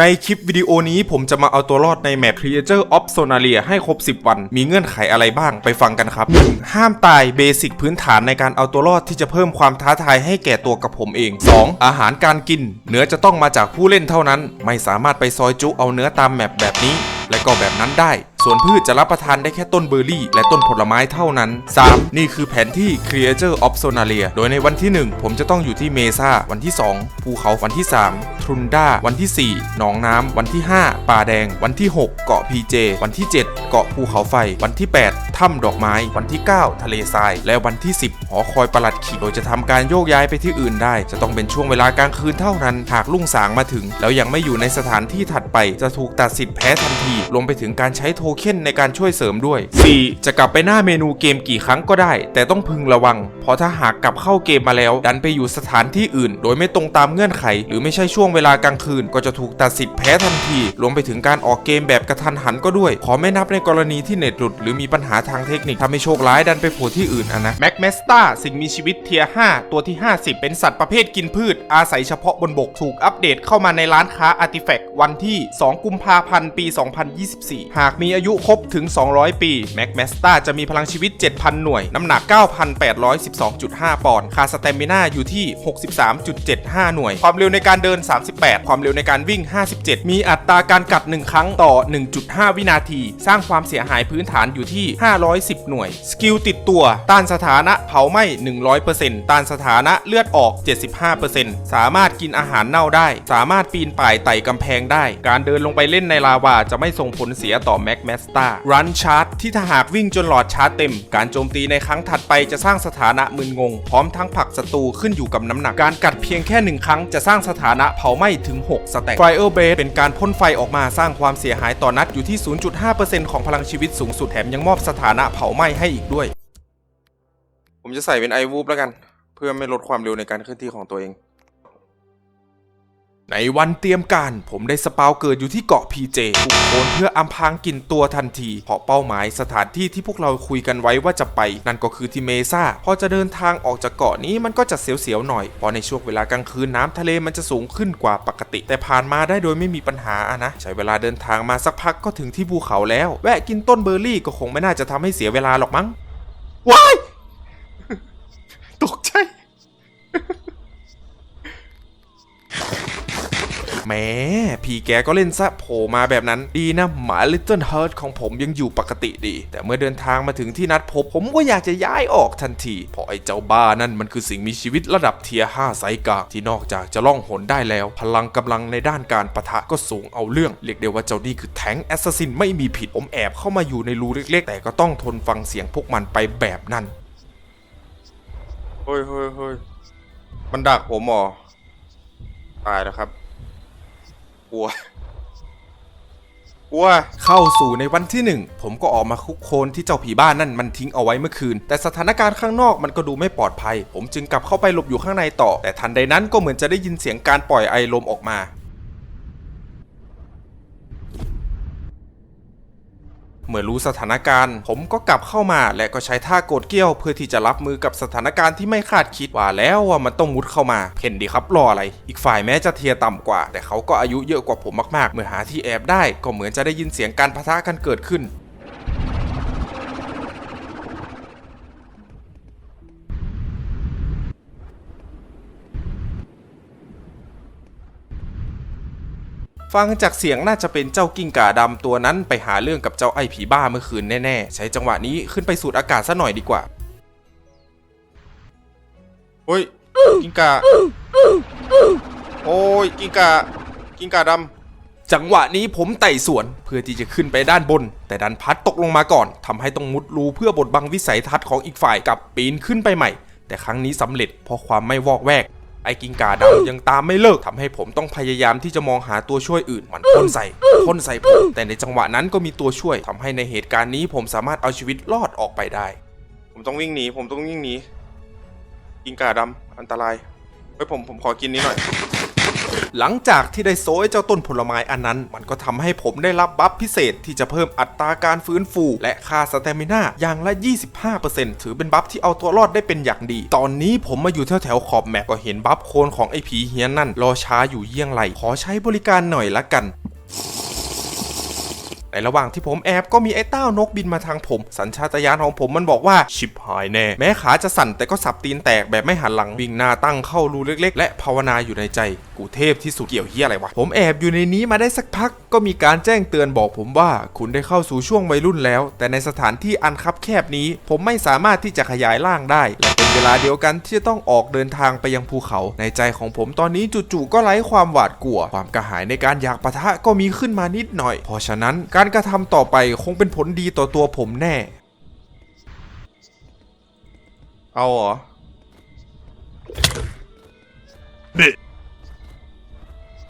ในคลิปวิดีโอนี้ผมจะมาเอาตัวรอดในแมป Creature of Sonaria ให้ครบ 10 วัน มีเงื่อนไขอะไรบ้างไปฟังกันครับ 1. ห้ามตายเบสิกพื้นฐานในการเอาตัวรอดที่จะเพิ่มความท้าทายให้แก่ตัวกับผมเอง 2. อาหารการกิน เนื้อจะต้องมาจากผู้เล่นเท่านั้น ไม่สามารถไปซอยจุเอาเนื้อตามแมปแบบนี้ และก็แบบนั้นได้ ส่วนพืชจะรับประทานได้แค่ต้นเบอร์รี่ และต้นผลไม้เท่านั้น 3. นี่คือแผนที่ Creature of Sonaria โดยในวันที่ 1 ผมจะต้องอยู่ที่เมซาวันที่ 2 ภูเขาวันที่ 3 ทรุนด้าวันที่ 4 หนองน้ำวันที่ 5 ป่าแดง วันที่ 6 เกาะพีเจ วันที่ 7 เกาะภูเขาไฟ วันที่ 8 ถ้ำดอกไม้ วันที่ 9 ทะเลทราย และวันที่ 10 หอคอยประหลัดขีดโดยจะทำการโยกย้ายไปที่อื่นได้ จะต้องเป็นช่วงเวลากลางคืนเท่านั้น หากลุ่งสางมาถึง แล้วยังไม่อยู่ในสถานที่ถัดไป จะถูกตัดสิทธิ์แพ้ทันทีรวมไปถึงการใช้โทเค็นในการช่วยเสริมด้วย 4. จะกลับไปหน้าเมนูเกมกี่ครั้งก็ได้ แต่ต้องพึงระวัง เพราะถ้าหากกลับเข้าเกมมาแล้ว ดันไปอยู่สถานที่อื่น โดยไม่ตรงตามเงื่อนไข หรือไม่ใช่ช่วงเวลากลางคืน ก็จะถูกตัดสิทธิ์แพ้ทันที รวมไปถึงการออกเกมแบบกระทันหันก็ด้วย ขอไม่นับในกรณีที่เน็ตหลุด หรือมีปัญหาทางเทคนิคทำให้โชคร้ายดันไปโผล่ที่อื่นอะนะแม็กเมสตาสิ่งมีชีวิตเทีย5ตัวที่ 50 เป็นสัตว์ประเภทกินพืช อาศัยเฉพาะบนบกถูกอัปเดตเข้ามาในร้านค้าอาร์ติแฟกต์วันที่ 2 กุมภาพันธ์ปี 2024 หากมีอายุยุครบถึง 200 ปีแม็กเมสตาจะมีพลังชีวิต 7,000 หน่วย น้ำหนัก 9,812.5 ปอนด์คาสเตมิน่าอยู่ที่ 63.75 หน่วย ความเร็วในการเดิน 38 ความเร็วในการวิ่ง 57 มีอัตราการกัด 1 ครั้งต่อ 1.5 วินาที สร้างความเสียหายพื้นฐานอยู่ที่ 510 หน่วย สกิลติดตัว ต้านสถานะเผาไหม้ 100%ต้านสถานะเลือดออก 75%สามารถกินอาหารเน่าได้ สามารถปีนป่ายไต่กำแพงได้ การเดินลงไปเล่นในลาวาจะไม่ส่งผลเสียต่อแม็กแมสตารันชาร์จที่ถ้าหากวิ่งจนหลอดชาร์จเต็ม การโจมตีในครั้งถัดไปจะสร้างสถานะมึนงง พร้อมทั้งผลักศัตรูขึ้นอยู่กับน้ำหนัก การกัดเพียงแค่หนึ่งครั้งจะสร้างสถานะเผาไหม้ถึง 6 สแต็กไฟเออร์เบสเป็นการพ่นไฟออกมาสร้างความเสียหายต่อนัดอยู่ที่ 0.5%ของพลังชีวิตสูงสุดแถมยังมอบสถานะเผาไหม้ให้อีกด้วย ผมจะใส่เป็นไอวูบแล้วกัน เพื่อไม่ลดความเร็วในการเคลื่อนที่ของตัวเอง ในวันเตรียมการผมได้สปาวเกิดอยู่ที่เกาะพีเจทุกคนเพื่ออำพางกลิ่นตัวทันที เพราะเป้าหมายสถานที่ที่พวกเราคุยกันไว้ว่าจะไป นั่นก็คือที่เมซ่าพอจะเดินทางออกจากเกาะนี้มันก็จะเสียวๆหน่อยเพราะในช่วงเวลากลางคืนน้ำทะเลมันจะสูงขึ้นกว่าปกติ แต่ผ่านมาได้โดยไม่มีปัญหาอะนะ ใช้เวลาเดินทางมาสักพักก็ถึงที่ภูเขาแล้ว แวะกินต้นเบอร์รี่ก็คงไม่น่าจะทำให้เสียเวลาหรอกมั้งว้ายตกใจ แหม้พี่แกก็เล่นซะโผล่มาแบบนั้น ดีนะหมา Little Heart ของผมยังอยู่ปกติดี แต่เมื่อเดินทางมาถึงที่นัดพบ ผมก็อยากจะย้ายออกทันที เพราะไอ้เจ้าบ้านั่นมันคือสิ่งมีชีวิตระดับเทียร์5ไซกาที่นอกจากจะล่องหนได้แล้ว พลังกำลังในด้านการประทะก็สูงเอาเรื่อง เรียกได้ว่าเจ้านี่คือแทงแอสซัสซินไม่มีผิดผมแอบเข้ามาอยู่ในรูเล็ก ๆ แต่ก็ต้องทนฟังเสียงพวกมันไปแบบนั้นเฮ้ยเฮ้ยเฮ้ยมันดักผมหรอตายแล้วครับ กลัว กลัว เข้าสู่ในวันที่หนึ่งผมก็ออกมาคุกโคลนที่เจ้าผีบ้านนั่นมันทิ้งเอาไว้เมื่อคืน แต่สถานการณ์ข้างนอกมันก็ดูไม่ปลอดภัย ผมจึงกลับเข้าไปหลบอยู่ข้างในต่อ แต่ทันใดนั้นก็เหมือนจะได้ยินเสียงการปล่อยไอลมออกมา เมื่อรู้สถานการณ์ ผมก็กลับเข้ามาและก็ใช้ท่าโกดเกี้ยว เพื่อที่จะรับมือกับสถานการณ์ที่ไม่คาดคิดว่าแล้วว่ามันต้องมุดเข้ามาเพ่นดีครับรออะไร อีกฝ่ายแม้จะเทียต่ำกว่า แต่เขาก็อายุเยอะกว่าผมมากๆ เมื่อหาที่แอบได้ก็เหมือนจะได้ยินเสียงการปะทะกันเกิดขึ้น ฟังจากเสียงน่าจะเป็นเจ้ากิ้งก่าดำตัวนั้นไปหาเรื่องกับเจ้าไอ้ผีบ้าเมื่อคืนแน่ๆ ใช้จังหวะนี้ขึ้นไปสูดอากาศซะหน่อยดีกว่าเฮ้ยกิ้งก่าโอ้ยกิ้งก่ากิ้งก่าดำจังหวะนี้ผมไต่สวนเพื่อที่จะขึ้นไปด้านบน แต่ดันพัดตกลงมาก่อนทำให้ต้องมุดรูเพื่อบดบังวิสัยทัศน์ของอีกฝ่ายกับปีนขึ้นไปใหม่ แต่ครั้งนี้สำเร็จเพราะความไม่วอกแวก ไอ้กิงกาดำยังตามไม่เลิกทำให้ผมต้องพยายามที่จะมองหาตัวช่วยอื่น มันพ่นใส่พ่นใส่ผม แต่ในจังหวะนั้นก็มีตัวช่วยทำให้ในเหตุการณ์นี้ผมสามารถเอาชีวิตรอดออกไปได้ ผมต้องวิ่งหนี ผมต้องวิ่งหนี กิงกาดำอันตรายเฮ้ยผมผมขอกินนี้หน่อย หลังจากที่ได้โซยเจ้าต้นผลไม้อันนั้น มันก็ทำให้ผมได้รับบัฟพิเศษที่จะเพิ่มอัตราการฟื้นฟู และค่าสเตมินาอย่างละ 25%ถือเป็นบัฟที่เอาตัวรอดได้เป็นอย่างดี ตอนนี้ผมมาอยู่แถวแถวขอบแมปก็เห็นบัฟโคนของไอ้ผีเฮียนนั่นรอช้าอยู่เยี่ยงไรขอใช้บริการหน่อยละกัน ในระหว่างที่ผมแอบก็มีไอ้เต้านกบินมาทางผม สัญชาตญาณของผมมันบอกว่าชิบหายแน่ แม้ขาจะสั่นแต่ก็สับตีนแตกแบบไม่หันหลังวิ่งหน้าตั้งเข้ารูเล็กๆ และภาวนาอยู่ในใจ กูเทพที่สุดเกี่ยวเฮียอะไรวะ ผมแอบอยู่ในนี้มาได้สักพัก ก็มีการแจ้งเตือนบอกผมว่า คุณได้เข้าสู่ช่วงวัยรุ่นแล้ว แต่ในสถานที่อันคับแคบนี้ ผมไม่สามารถที่จะขยายร่างได้และเป็นเวลาเดียวกันที่จะต้องออกเดินทางไปยังภูเขา ในใจของผมตอนนี้จู่ๆก็ไร้ความหวาดกลัว ความกระหายในการอยากปะทะก็มีขึ้นมานิดหน่อย เพราะฉะนั้นการกระทำต่อไปคงเป็นผลดีต่อตัวผมแน่ เอาเหรอ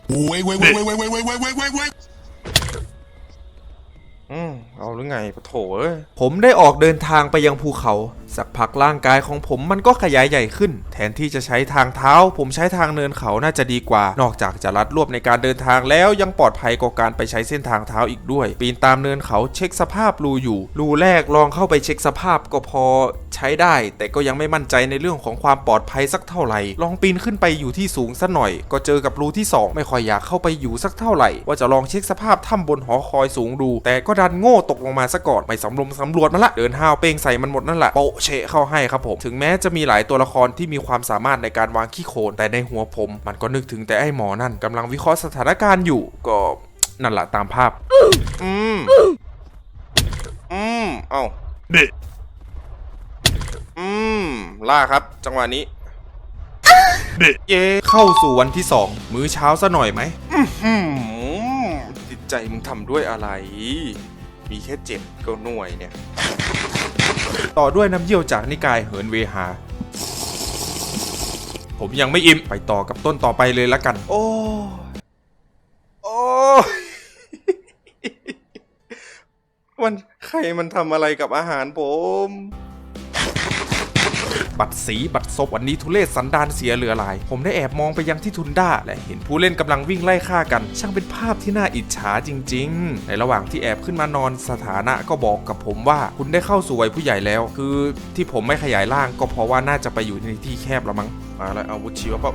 Wait, wait, wait, wait, wait, wait, wait, wait, wait, wait, wait. อืมเอาหรือไงปะโถเอ้ยผมได้ออกเดินทางไปยังภูเขาสักพักร่างกายของผมมันก็ขยายใหญ่ขึ้น แทนที่จะใช้ทางเท้า ผมใช้ทางเนินเขาน่าจะดีกว่า นอกจากจะรัดรวบในการเดินทางแล้วยังปลอดภัยกว่าการไปใช้เส้นทางเท้าอีกด้วย ปีนตามเนินเขาเช็คสภาพรูอยู่ รูแรกลองเข้าไปเช็คสภาพก็พอใช้ได้ แต่ก็ยังไม่มั่นใจในเรื่องของความปลอดภัยสักเท่าไหร่ ลองปีนขึ้นไปอยู่ที่สูงสักหน่อย ก็เจอกับรูที่สองไม่ค่อยอยากเข้าไปอยู่สักเท่าไหร่ ว่าจะลองเช็คสภาพถ้ำบนหอคอยสูงดู แต่ก็ดันโง่ตกลงมาซะก่อนไม่สำรวมสำรวจมันละเดินห้าวเป้งใส่มันหมดนั่นแหละโปะเชะเข้าให้ครับผม ถึงแม้จะมีหลายตัวละครที่มีความสามารถในการวางขี้โคลนแต่ในหัวผม มันก็นึกถึงแต่ไอ้หมอนั่นกำลังวิเคราะห์สถานการณ์อยู่ ก็นั่นแหละตามภาพ อืม อืม เอ้า Bit. อืม ล่าครับ จังหวะนี้ Bit. เย่เข้าสู่วันที่สองมื้อเช้าซะหน่อยไหมอื้อหือจิตใจมึงทำด้วยอะไร มีแค่เจ็บก็หน่วยเนี่ย ต่อด้วยน้ำเยี่ยวจากนิกายเหินเวหา ผมยังไม่อิ่มไปต่อกับต้นต่อไปเลยละกัน โอ้โอ้มันใครมันทำอะไรกับอาหารผม บัตรสีบัตรศพวันนี้ทุเลศสันดานเสียเหลือหลาย ผมได้แอบมองไปยังที่ทุนด้า และเห็นผู้เล่นกำลังวิ่งไล่ฆ่ากัน ช่างเป็นภาพที่น่าอิจฉาจริง ๆ ในระหว่างที่แอบขึ้นมานอนสถานะก็บอกกับผมว่าคุณได้เข้าสู่วัยผู้ใหญ่แล้ว คือที่ผมไม่ขยายร่างก็เพราะว่าน่าจะไปอยู่ในที่แคบละมั้งมาแล้วอาวุธชีวภาพ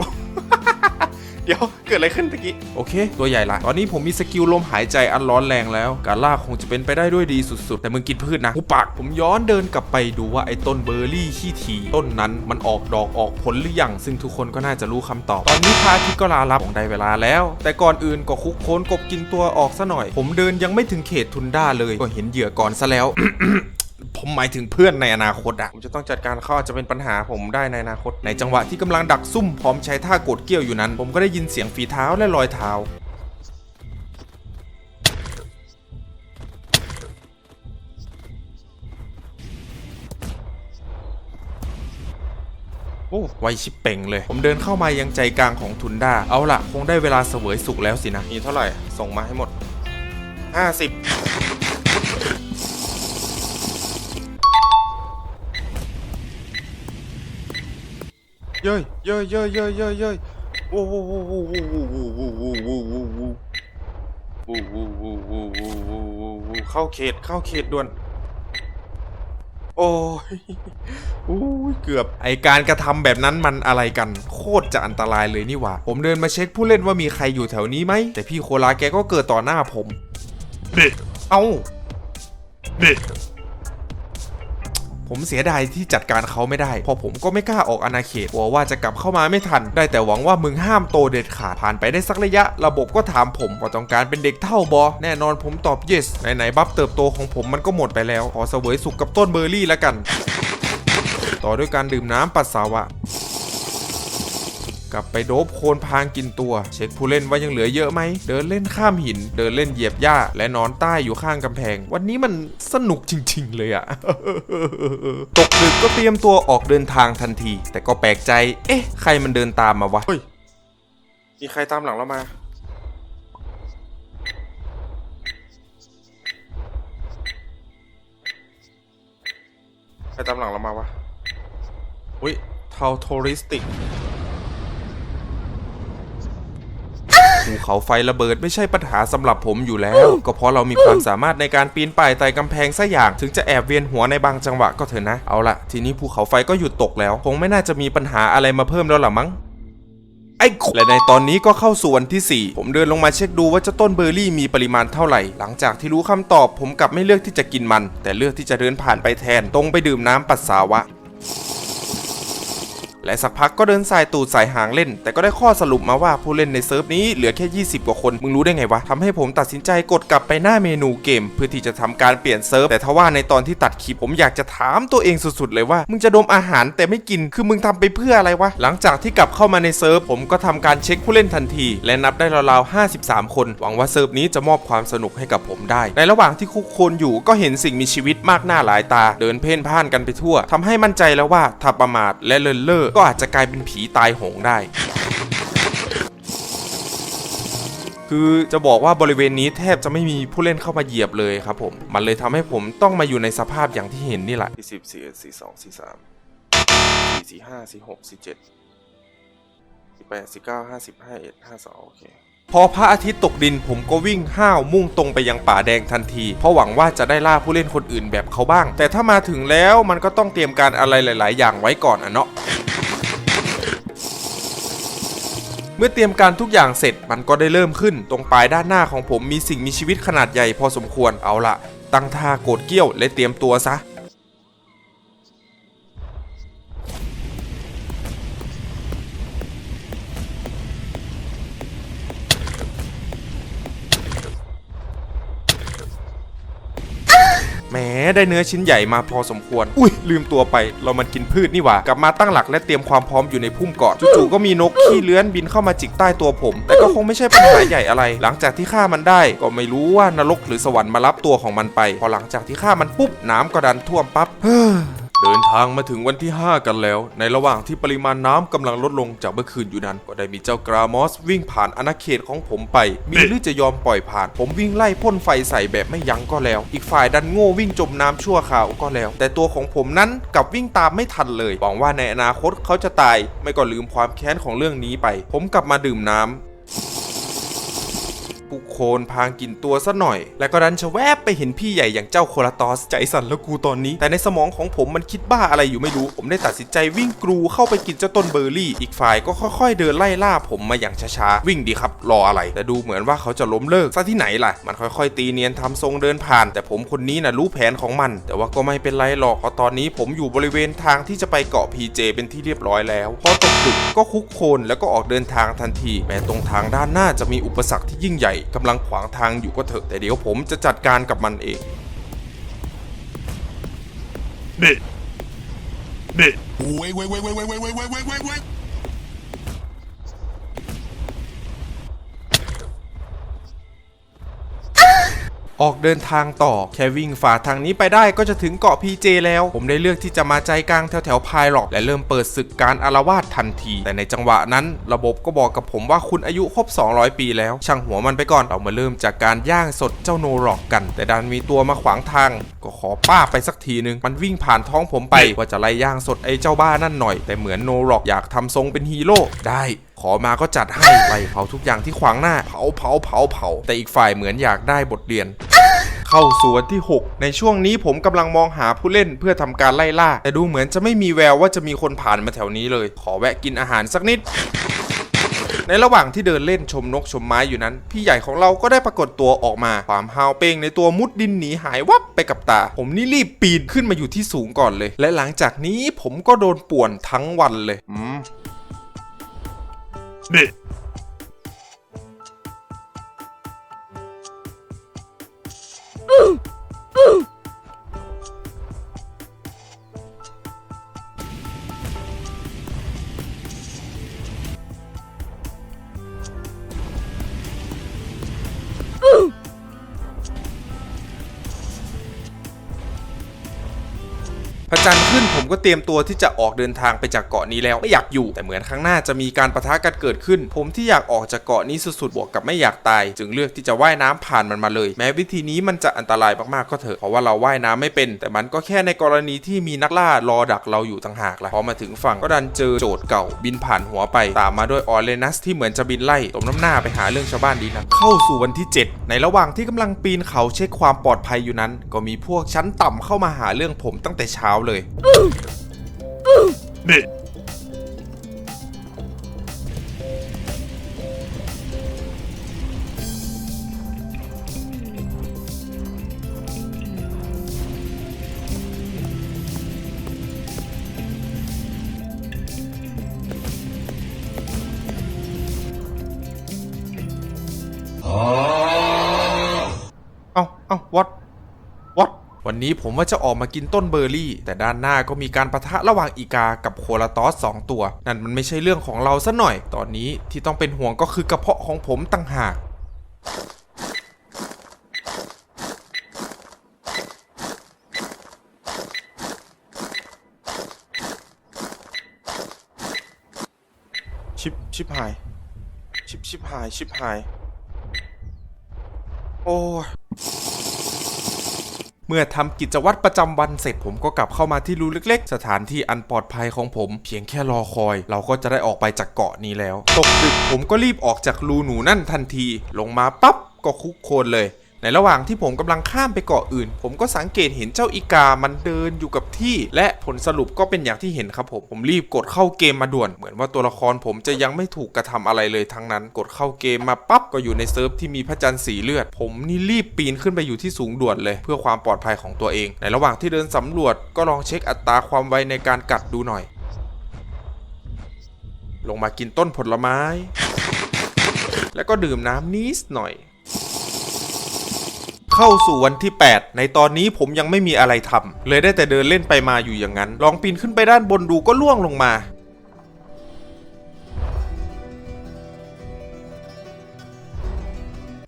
เดี๋ยวเกิดอะไรขึ้นตะกี้ โอเค ตัวใหญ่ละ ตอนนี้ผมมีสกิลลมหายใจอันร้อนแรงแล้ว การล่าคงจะเป็นไปได้ด้วยดีสุดๆ แต่มึงกินพืชนะหูปาก ผมย้อนเดินกลับไปดูว่าไอ้ต้นเบอร์รี่ขี้ทีต้นนั้นมันออกดอกออกผลหรือยัง ซึ่งทุกคนก็น่าจะรู้คำตอบ ตอนนี้พาทิตย์ก็ลาลับของได้เวลาแล้ว แต่ก่อนอื่นก็คุกโค้นกบกินตัวออกซะหน่อย ผมเดินยังไม่ถึงเขตทุนด้าเลย ก็เห็นเหยื่อก่อนซะแล้ว หมายถึงเพื่อนในอนาคตอะผมจะต้องจัดการเขาอาจจะเป็นปัญหาผมได้ในอนาคต ในจังหวะที่กำลังดักซุ่มพร้อมใช้ท่ากดเกี้ยวอยู่นั้น ผมก็ได้ยินเสียงฝีเท้าและรอยเท้าโอ้ไวชิบเป่งเลย ผมเดินเข้ามายังใจกลางของทุนด้า เอาล่ะคงได้เวลาเสวยสุขแล้วสินะ มีเท่าไหร่ ส่งมาให้หมด 50 ย้ยเย้ยเย้ยเย้ยเย้ยเย้ยโอ้โหโอ้โหโอ้โหโอ้โหโอ้โหโอ้โหโอ้เข้าเขตเข้าเขตด่วน โอ้ยโอ้ยเกือบไอการกระทำแบบนั้นมันอะไรกัน โคตรจะอันตรายเลยนี่หว่า ผมเดินมาเช็คผู้เล่นว่ามีใครอยู่แถวนี้ไหม แต่พี่โคลาแกก็เกิดต่อหน้าผม เด็กเอ้าเด็ก ผมเสียดายที่จัดการเขาไม่ได้เพอผมก็ไม่กล้าออกอาณาเขตกลัวว่าจะกลับเข้ามาไม่ทัน ได้แต่หวังว่ามึงห้ามโตเด็ดขาดผ่านไปได้สักระยะ ระบบก็ถามผมว่าต้องการเป็นเด็กเท่าบอแน่นอนผมตอบ yes ไหนๆบัฟเติบโตของผมมันก็หมดไปแล้ว ขอเสวยสุขกับต้นเบอร์รี่แล้วกัน ต่อด้วยการดื่มน้ำปัสสาวะ กลับไปโดบโคนพางกินตัว เช็คผู้เล่นว่ายังเหลือเยอะไหม เดินเล่นข้ามหิน เดินเล่นเหยียบหญ้า และนอนใต้อยู่ข้างกำแพง วันนี้มันสนุกจริง ๆ เลยอะตกดึกก็เตรียมตัวออกเดินทางทันที แต่ก็แปลกใจ เอ๊ะ ใครมันเดินตามมาวะมีใครตามหลังเรามาใครตามหลังเรามาวะ อุ้ยเทาโทริสติก เขาไฟระเบิดไม่ใช่ปัญหาสำหรับผมอยู่แล้ว ก็เพราะเรามีความสามารถในการปีนป่ายไต่กำแพงซะอย่าง ถึงจะแอบเวียนหัวในบางจังหวะก็เถอะนะ เอาละทีนี้ภูเขาไฟก็หยุดตกแล้ว คงไม่น่าจะมีปัญหาอะไรมาเพิ่มแล้วล่ะมั้งไอ้ขและในตอนนี้ก็เข้าสู่วันที่ 4 ผมเดินลงมาเช็คดูว่าเจ้าต้นเบอร์รี่มีปริมาณเท่าไหร่ หลังจากที่รู้คำตอบ ผมกลับไม่เลือกที่จะกินมัน แต่เลือกที่จะเดินผ่านไปแทน ตรงไปดื่มน้ำปัสสาวะ และสักพักก็เดินสายตูดสายหางเล่น แต่ก็ได้ข้อสรุปมาว่าผู้เล่นในเซิร์ฟนี้เหลือแค่ 20 กว่าคน มึงรู้ได้ไงวะทำให้ผมตัดสินใจกดกลับไปหน้าเมนูเกม เพื่อที่จะทำการเปลี่ยนเซิร์ฟแต่ทว่าในตอนที่ตัดคลิปผมอยากจะถามตัวเองสุดๆเลยว่า มึงจะดมอาหารแต่ไม่กินคือมึงทำไปเพื่ออะไรวะ หลังจากที่กลับเข้ามาในเซิร์ฟผมก็ทำการเช็คผู้เล่นทันที และนับได้ราวๆ53 คน หวังว่าเซิร์ฟนี้จะมอบความสนุกให้กับผมได้ ในระหว่างที่คุกคนอยู่ก็เห็นสิ่งมีชีวิตมากหน้าหลายตา เดินเพ่นพ่านกันไปทั่วทำให้มั่นใจแล้วว่าถ้าประมาทและเลินเล่อก็อาจจะกลายเป็นผีตายโหงได้ คือจะบอกว่าบริเวณนี้แทบจะไม่มีผู้เล่นเข้ามาเหยียบเลยครับผม มันเลยทำให้ผมต้องมาอยู่ในสภาพอย่างที่เห็นนี่แหละสี่สิบสี่สี่สองสี่สามสี่สี่ห้าสี่หกสี่เจ็ดสี่แปดสี่เก้าห้าสิบห้าเอ็ดห้าสองโอเคพอพระอาทิตย์ตกดินผมก็วิ่งห้าวมุ่งตรงไปยังป่าแดงทันที เพราะหวังว่าจะได้ล่าผู้เล่นคนอื่นแบบเขาบ้าง แต่ถ้ามาถึงแล้วมันก็ต้องเตรียมการอะไรหลาย ๆ อย่างไว้ก่อนอะเนาะ มื่อเตรียมการทุกอย่างเสร็จมันก็ได้เริ่มขึ้น ตรงปลายด้านหน้าของผมมีสิ่งมีชีวิตขนาดใหญ่พอสมควรเอาละตั้งท่าโกดเกี้ยวและเตรียมตัวซะ แหมได้เนื้อชิ้นใหญ่มาพอสมควร อุ้ยลืมตัวไป เรามันกินพืชนี่หว่ากลับมาตั้งหลักและเตรียมความพร้อมอยู่ในพุ่มก่อนจู่ๆก็มีนกขี้เลื้อนบินเข้ามาจิกใต้ตัวผม แต่ก็คงไม่ใช่ปัญหาใหญ่อะไร หลังจากที่ฆ่ามันได้ก็ไม่รู้ว่านรกหรือสวรรค์มารับตัวของมันไป พอหลังจากที่ฆ่ามันปุ๊บน้ำก็ดันท่วมปั๊บ เดินทางมาถึงวันที่ 5 กันแล้ว ในระหว่างที่ปริมาณน้ำกำลังลดลงจากเมื่อคืนอยู่นั้น ก็ได้มีเจ้ากรามอสวิ่งผ่านอาณาเขตของผมไป มีหรือจะยอมปล่อยผ่าน ผมวิ่งไล่พ่นไฟใส่แบบไม่ยั้งก็แล้ว อีกฝ่ายดันโง่วิ่งจมน้ำชั่วคราวก็แล้ว แต่ตัวของผมนั้นกลับวิ่งตามไม่ทันเลยหวังว่าในอนาคตเขาจะตาย ไม่ก็ลืมความแค้นของเรื่องนี้ไป ผมกลับมาดื่มน้ำ ผู้โคนพางกินตัวซะหน่อย แล้วก็ดันชะแวบไปเห็นพี่ใหญ่อย่างเจ้าโคลาตอสใจสั่นแล้วกูตอนนี้ แต่ในสมองของผมมันคิดบ้าอะไรอยู่ไม่รู้ ผมได้ตัดสินใจวิ่งกรูเข้าไปกินเจ้าต้นเบอร์รี่ อีกฝ่ายก็ค่อยๆ เดินไล่ล่าผมมาอย่างช้าๆวิ่งดีครับรออะไร แต่ดูเหมือนว่าเขาจะล้มเลิกซะที่ไหนล่ะ มันค่อยๆ ตีเนียนทำทรงเดินผ่าน แต่ผมคนนี้นะรู้แผนของมัน แต่ว่าก็ไม่เป็นไรหรอกเพราะตอนนี้ผมอยู่บริเวณทางที่จะไปเกาะพีเจเป็นที่เรียบร้อยแล้วพอตกดึกก็คุกโคลนแล้วก็ออกเดินทางทันที แม้ตรงทางด้านหน้าจะมีอุปสรรคที่ยิ่งใหญ่กำลังขวางทางอยู่ก็เถอะแต่เดี๋ยวผมจะจัดการกับมันเอง Bit. Bit. Wait, wait, wait, wait, wait, wait, wait, wait, wait, wait, wait. ออกเดินทางต่อแค่วิ่งฝ่าทางนี้ไปได้ก็จะถึงเกาะพีเจแล้ว ผมได้เลือกที่จะมาใจกลางแถวแถวพายหรอกและเริ่มเปิดศึกการอารวาสทันที แต่ในจังหวะนั้น ระบบก็บอกกับผมว่าคุณอายุครบ 200 ปีแล้ว ช่างหัวมันไปก่อนเรามาเริ่มจากการย่างสดเจ้าโนหลอกกัน แต่ดันมีตัวมาขวางทาง ก็ขอป้าไปสักทีนึง มันวิ่งผ่านท้องผมไปว่าจะไล่ย่างสดไอ้เจ้าบ้านั่นหน่อย แต่เหมือนโนหลอกอยากทำทรงเป็นฮีโร่ได้ ขอมาก็จัดให้ไล่เผาทุกอย่างที่ขวางหน้า เผาเผาเผาเผา แต่อีกฝ่ายเหมือนอยากได้บทเรียนเข้าสู่วันที่ 6 ในช่วงนี้ผมกำลังมองหาผู้เล่นเพื่อทำการไล่ล่า แต่ดูเหมือนจะไม่มีแววว่าจะมีคนผ่านมาแถวนี้เลย ขอแวะกินอาหารสักนิด ในระหว่างที่เดินเล่นชมนกชมไม้อยู่นั้น พี่ใหญ่ของเราก็ได้ปรากฏตัวออกมา ความฮาวเป้งในตัวมุดดินหนีหายวับไปกับตา ผมนี่รีบปีนขึ้นมาอยู่ที่สูงก่อนเลย และหลังจากนี้ผมก็โดนป่วนทั้งวันเลย อืม Bit. เตรียมตัวที่จะออกเดินทางไปจากเกาะนี้แล้วไม่อยากอยู่ แต่เหมือนข้างหน้าจะมีการประทะกันเกิดขึ้น ผมที่อยากออกจากเกาะนี้สุดๆบวกกับไม่อยากตาย จึงเลือกที่จะว่ายน้ำผ่านมันมาเลย แม้วิธีนี้มันจะอันตรายมากๆก็เถอะเพราะว่าเราว่ายน้ำไม่เป็น แต่มันก็แค่ในกรณีที่มีนักล่ารอดักเราอยู่ต่างหากละพอมาถึงฝั่งก็ดันเจอโจทย์เก่า บินผ่านหัวไป ตามมาด้วยออเรนัสที่เหมือนจะบินไล่ตมน้ำหน้าไปหาเรื่องชาวบ้านดีนะเข้าสู่วันที่ 7 ในระหว่างที่กำลังปีนเขาเช็คความปลอดภัยอยู่นั้น ก็มีพวกชั้นต่ำเข้ามาหาเรื่องผมตั้งแต่เช้าเลย Bit. เอ้าเอ้า วันนี้ผมว่าจะออกมากินต้นเบอร์รี่ แต่ด้านหน้าก็มีการประทะระหว่างอีกากับโคลาตอสสองตัว นั่นมันไม่ใช่เรื่องของเราซะหน่อย ตอนนี้ที่ต้องเป็นห่วงก็คือกระเพาะของผมต่างหากชิปชิปหาย ชิปชิปหาย ชิปหาย โอ้ เมื่อทำกิจวัตรประจำวันเสร็จผมก็กลับเข้ามาที่รูเล็ก ๆ สถานที่อันปลอดภัยของผม เพียงแค่รอคอย เราก็จะได้ออกไปจากเกาะนี้แล้ว ตกดึกผมก็รีบออกจากรูหนูนั่นทันที ลงมาปั๊บก็คุกโคลนเลย ในระหว่างที่ผมกำลังข้ามไปเกาะอื่น ผมก็สังเกตเห็นเจ้าอีกามันเดินอยู่กับที่ และผลสรุปก็เป็นอย่างที่เห็นครับผม ผมรีบกดเข้าเกมมาด่วน เหมือนว่าตัวละครผมจะยังไม่ถูกกระทำอะไรเลยทั้งนั้น กดเข้าเกมมาปั๊บก็อยู่ในเซิร์ฟที่มีพระจันทร์สีเลือด ผมนี่รีบปีนขึ้นไปอยู่ที่สูงด่วนเลย เพื่อความปลอดภัยของตัวเอง ในระหว่างที่เดินสำรวจก็ลองเช็คอัตราความไวในการกัดดูหน่อย ลงมากินต้นผลไม้ แล้วก็ดื่มน้ำนิดหน่อย เข้าสู่วันที่ 8 ในตอนนี้ผมยังไม่มีอะไรทำเลยได้แต่เดินเล่นไปมาอยู่อย่างนั้น ลองปีนขึ้นไปด้านบนดูก็ล่วงลงมา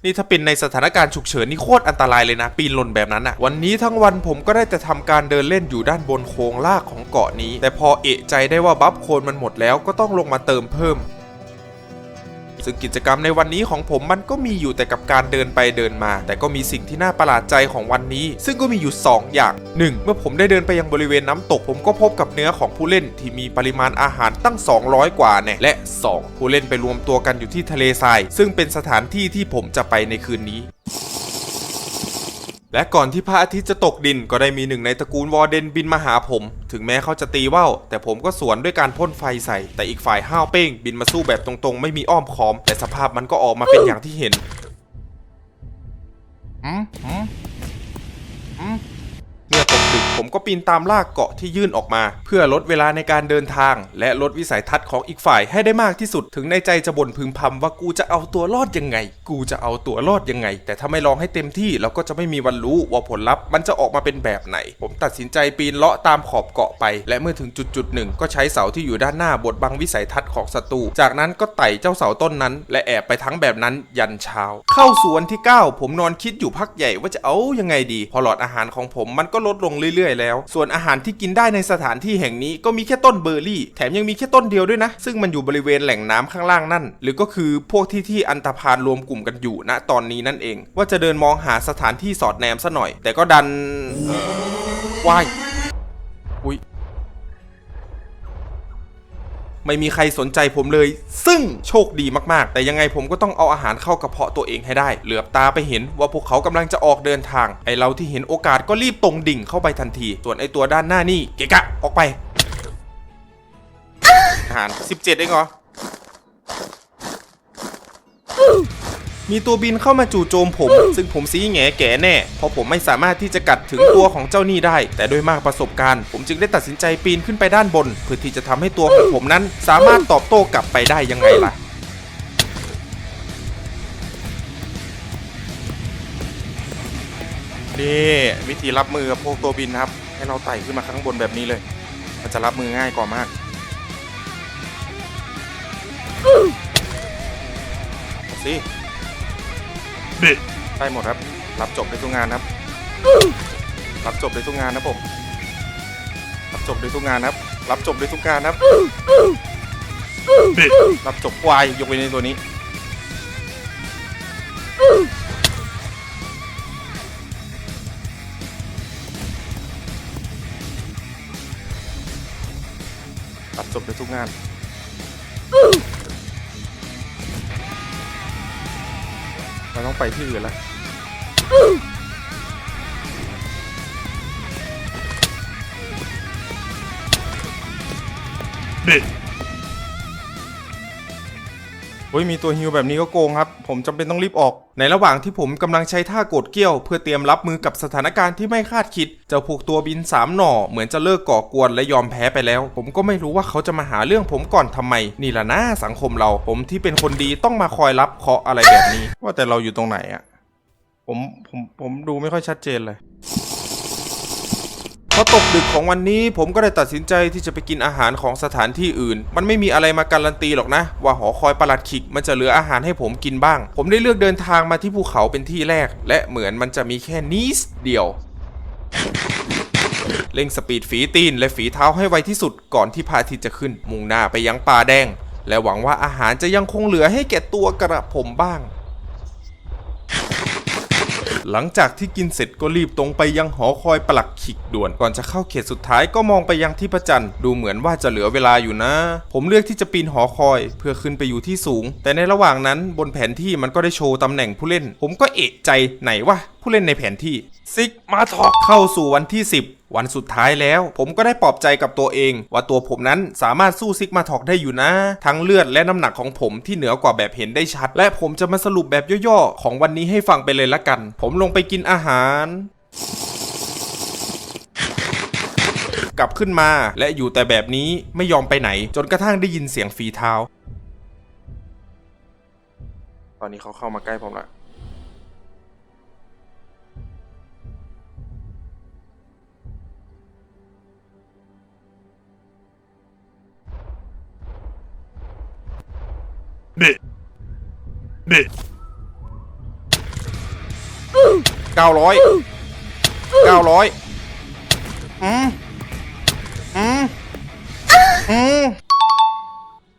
นี่ถ้าเป็นในสถานการณ์ฉุกเฉินนี่โคตรอันตรายเลยนะ ปีนหล่นแบบนั้นอะวันนี้ทั้งวันผมก็ได้แต่ทำการเดินเล่นอยู่ด้านบนโค้งลากของเกาะนี้ แต่พอเอะใจได้ว่าบัฟโคนมันหมดแล้วก็ต้องลงมาเติมเพิ่ม ซึ่งกิจกรรมในวันนี้ของผมมันก็มีอยู่แต่กับการเดินไปเดินมา แต่ก็มีสิ่งที่น่าประหลาดใจของวันนี้ ซึ่งก็มีอยู่ 2 อย่าง 1. เมื่อผมได้เดินไปยังบริเวณน้ำตก ผมก็พบกับเนื้อของผู้เล่นที่มีปริมาณอาหารตั้ง 200 กว่าแน่และ 2. ผู้เล่นไปรวมตัวกันอยู่ที่ทะเลทราย ซึ่งเป็นสถานที่ที่ผมจะไปในคืนนี้ และก่อนที่พระอาทิตย์จะตกดินก็ได้มีหนึ่งในตระกูลวอร์เดนบินมาหาผม ถึงแม้เขาจะตีว่าวแต่ผมก็สวนด้วยการพ่นไฟใส่ แต่อีกฝ่ายห้าวเป้ง บินมาสู้แบบตรงๆ ไม่มีอ้อมค้อม แต่สภาพมันก็ออกมาเป็นอย่างที่เห็น อืมอืมอืม ผมก็ปีนตามลากเกาะที่ยื่นออกมา เพื่อลดเวลาในการเดินทาง และลดวิสัยทัศน์ของอีกฝ่ายให้ได้มากที่สุด ถึงในใจจะบ่นพึมพำว่ากูจะเอาตัวรอดยังไง กูจะเอาตัวรอดยังไง แต่ถ้าไม่ลองให้เต็มที่เราก็จะไม่มีวันรู้ว่าผลลัพธ์มันจะออกมาเป็นแบบไหน ผมตัดสินใจปีนเลาะตามขอบเกาะไป และเมื่อถึงจุดจุดหนึ่งก็ใช้เสาที่อยู่ด้านหน้าบดบังวิสัยทัศน์ของศัตรูจากนั้นก็ไต่เจ้าเสาต้นนั้น และแอบไปทั้งแบบนั้นยันเช้า เข้าสู่วันที่ 9 ผมนอนคิดอยู่พักใหญ่ว่าจะเอายังไงดี พอหลอดอาหารของผมมันก็ลดลงเรื่อยๆแล้ว ส่วนอาหารที่กินได้ในสถานที่แห่งนี้ก็มีแค่ต้นเบอร์รี่ แถมยังมีแค่ต้นเดียวด้วยนะ ซึ่งมันอยู่บริเวณแหล่งน้ำข้างล่างนั่น หรือก็คือพวกที่ที่อันตพานรวมกลุ่มกันอยู่ณตอนนี้นั่นเอง ว่าจะเดินมองหาสถานที่สอดแนมซะหน่อย แต่ก็ดันว่ายอุ้ย ไม่มีใครสนใจผมเลย ซึ่งโชคดีมากๆ แต่ยังไงผมก็ต้องเอาอาหารเข้ากระเพาะตัวเองให้ได้ เหลือบตาไปเห็นว่าพวกเขากำลังจะออกเดินทาง ไอเราที่เห็นโอกาสก็รีบตรงดิ่งเข้าไปทันที ส่วนไอตัวด้านหน้านี่เกะกะออกไป อาหาร 17เองเหรอ มีตัวบินเข้ามาจู่โจมผม ซึ่งผมซีแงแก่แน่ เพราะผมไม่สามารถที่จะกัดถึงตัวของเจ้านี่ได้ แต่ด้วยมากประสบการณ์ ผมจึงได้ตัดสินใจปีนขึ้นไปด้านบน เพื่อที่จะทำให้ตัวของผมนั้น สามารถตอบโต้กลับไปได้ยังไงล่ะนี่วิธีรับมือกับพวกตัวบินนะครับ ให้เราไต่ขึ้นมาข้างบนแบบนี้เลย มันจะรับมือง่ายกว่ามาก เอาสิ Bit. ได้หมดครับ รับจบได้ทุกงานครับ รับจบได้ทุกงานนะผม รับจบด้วยทุกงานครับ รับจบด้วยทุกงานครับ Bit. รับจบวายยกเว้นในตัวนี้ รับจบด้วยทุกงาน เราต้องไปที่อื่นแล้วเด็ด เฮ้ยมีตัวฮิวแบบนี้ก็โกงครับ ผมจำเป็นต้องรีบออก ในระหว่างที่ผมกำลังใช้ท่าโกดเกี้ยว เพื่อเตรียมรับมือกับสถานการณ์ที่ไม่คาดคิด เจ้าพวกตัวบินสามหน่อ เหมือนจะเลิกก่อกวนและยอมแพ้ไปแล้ว ผมก็ไม่รู้ว่าเขาจะมาหาเรื่องผมก่อนทำไม นี่แหละนะสังคมเรา ผมที่เป็นคนดีต้องมาคอยรับเคาะอะไรแบบนี้ ว่าแต่เราอยู่ตรงไหนอะผมผมผมดูไม่ค่อยชัดเจนเลย พอตกดึกของวันนี้ผมก็ได้ตัดสินใจที่จะไปกินอาหารของสถานที่อื่น มันไม่มีอะไรมาการันตีหรอกนะ ว่าหอคอยประหลัดขิกมันจะเหลืออาหารให้ผมกินบ้าง ผมได้เลือกเดินทางมาที่ภูเขาเป็นที่แรก และเหมือนมันจะมีแค่นิดเดียว เร่งสปีดฝีตีนและฝีเท้าให้ไวที่สุดก่อนที่พระอาทิตย์จะขึ้น มุ่งหน้าไปยังป่าแดง และหวังว่าอาหารจะยังคงเหลือให้แก่ตัวกระผมบ้าง หลังจากที่กินเสร็จก็รีบตรงไปยังหอคอยปลักขิกด่วน ก่อนจะเข้าเขตสุดท้ายก็มองไปยังที่ประจันทร์ดูเหมือนว่าจะเหลือเวลาอยู่นะ ผมเลือกที่จะปีนหอคอยเพื่อขึ้นไปอยู่ที่สูง แต่ในระหว่างนั้นบนแผนที่มันก็ได้โชว์ตำแหน่งผู้เล่น ผมก็เอะใจไหนวะผู้เล่นในแผนที่ซิกมาทอกเข้าสู่วันที่ 10 วันสุดท้ายแล้ว ผมก็ได้ปลอบใจกับตัวเอง ว่าตัวผมนั้นสามารถสู้ซิกมาทอกได้อยู่นะ ทั้งเลือดและน้ำหนักของผมที่เหนือกว่าแบบเห็นได้ชัด และผมจะมาสรุปแบบย่อๆ ของวันนี้ให้ฟังไปเลยละกัน ผมลงไปกินอาหารกลับขึ้นมาและอยู่แต่แบบนี้ไม่ยอมไปไหน จนกระทั่งได้ยินเสียงฝีเท้า ตอนนี้เขาเข้ามาใกล้ผมละ เก้าร้อยเก้าร้อยอืมอืมอืม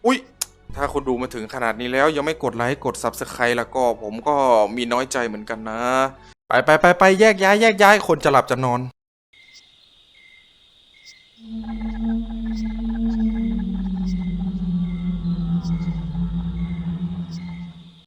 อุ๊ยถ้าคุณดูมาถึงขนาดนี้แล้วยังไม่กดไลค์กด Subscribe แล้วก็ผมก็มีน้อยใจเหมือนกันนะ ไปไปไปไปแยกย้ายแยกย้ายคนจะหลับจะนอน